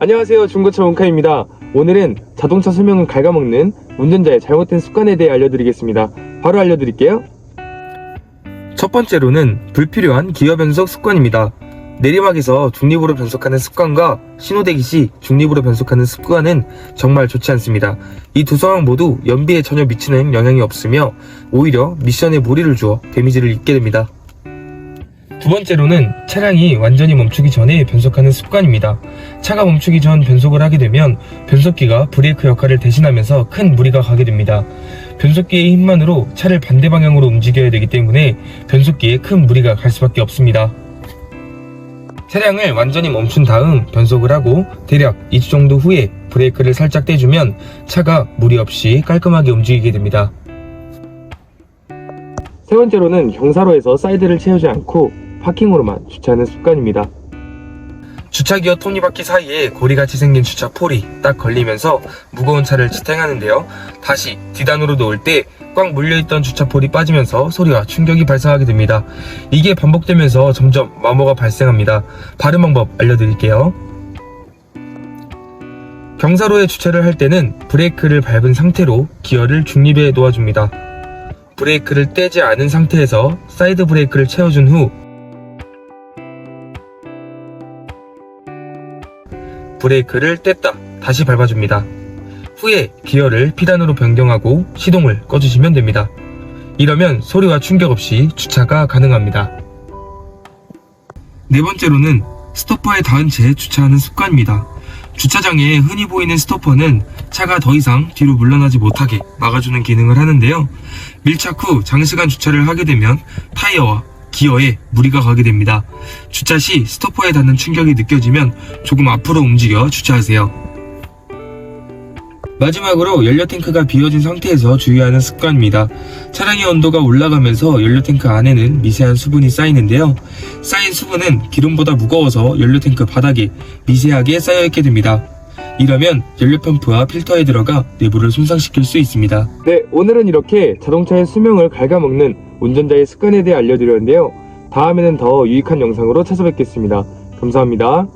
안녕하세요. 중고차 원카입니다. 오늘은 자동차 설명을 갉아먹는 운전자의 잘못된 습관에 대해 알려드리겠습니다. 바로 알려드릴게요. 첫 번째로는 불필요한 기어 변속 습관입니다. 내리막에서 중립으로 변속하는 습관과 신호대기 시 중립으로 변속하는 습관은 정말 좋지 않습니다. 이 두 상황 모두 연비에 전혀 미치는 영향이 없으며 오히려 미션에 무리를 주어 데미지를 입게 됩니다 두 번째로는 차량이 완전히 멈추기 전에 변속하는 습관입니다. 차가 멈추기 전 변속을 하게 되면 변속기가 브레이크 역할을 대신하면서 큰 무리가 가게 됩니다. 변속기의 힘만으로 차를 반대 방향으로 움직여야 되기 때문에 변속기에 큰 무리가 갈 수밖에 없습니다. 차량을 완전히 멈춘 다음 변속을 하고 대략 2주 정도 후에 브레이크를 살짝 떼주면 차가 무리 없이 깔끔하게 움직이게 됩니다. 세 번째로는 경사로에서 사이드를 채우지 않고 파킹으로만 주차하는 습관입니다. 주차기어 톱니바퀴 사이에 고리같이 생긴 주차 폴이 딱 걸리면서 무거운 차를 지탱하는데요. 다시 뒤단으로 놓을 때 꽉 물려있던 주차 폴이 빠지면서 소리와 충격이 발생하게 됩니다. 이게 반복되면서 점점 마모가 발생합니다. 바른 방법 알려드릴게요. 경사로에 주차를 할 때는 브레이크를 밟은 상태로 기어를 중립에 놓아줍니다. 브레이크를 떼지 않은 상태에서 사이드 브레이크를 채워준 후 브레이크를 뗐다 다시 밟아줍니다. 후에 기어를 피단으로 변경하고 시동을 꺼주시면 됩니다. 이러면 소리와 충격 없이 주차가 가능합니다. 네 번째로는 스토퍼에 닿은 채 주차하는 습관입니다. 주차장에 흔히 보이는 스토퍼는 차가 더 이상 뒤로 물러나지 못하게 막아주는 기능을 하는데요. 밀착 후 장시간 주차를 하게 되면 타이어와 기어에 무리가 가게 됩니다. 주차 시 스토퍼에 닿는 충격이 느껴지면 조금 앞으로 움직여 주차하세요. 마지막으로 연료 탱크가 비어진 상태에서 주의하는 습관입니다. 차량의 온도가 올라가면서 연료 탱크 안에는 미세한 수분이 쌓이는데요. 쌓인 수분은 기름보다 무거워서 연료 탱크 바닥에 미세하게 쌓여있게 됩니다. 이러면 연료 펌프와 필터에 들어가 내부를 손상시킬 수 있습니다. 네, 오늘은 이렇게 자동차의 수명을 갉아먹는 운전자의 습관에 대해 알려드렸는데요. 다음에는 더 유익한 영상으로 찾아뵙겠습니다. 감사합니다.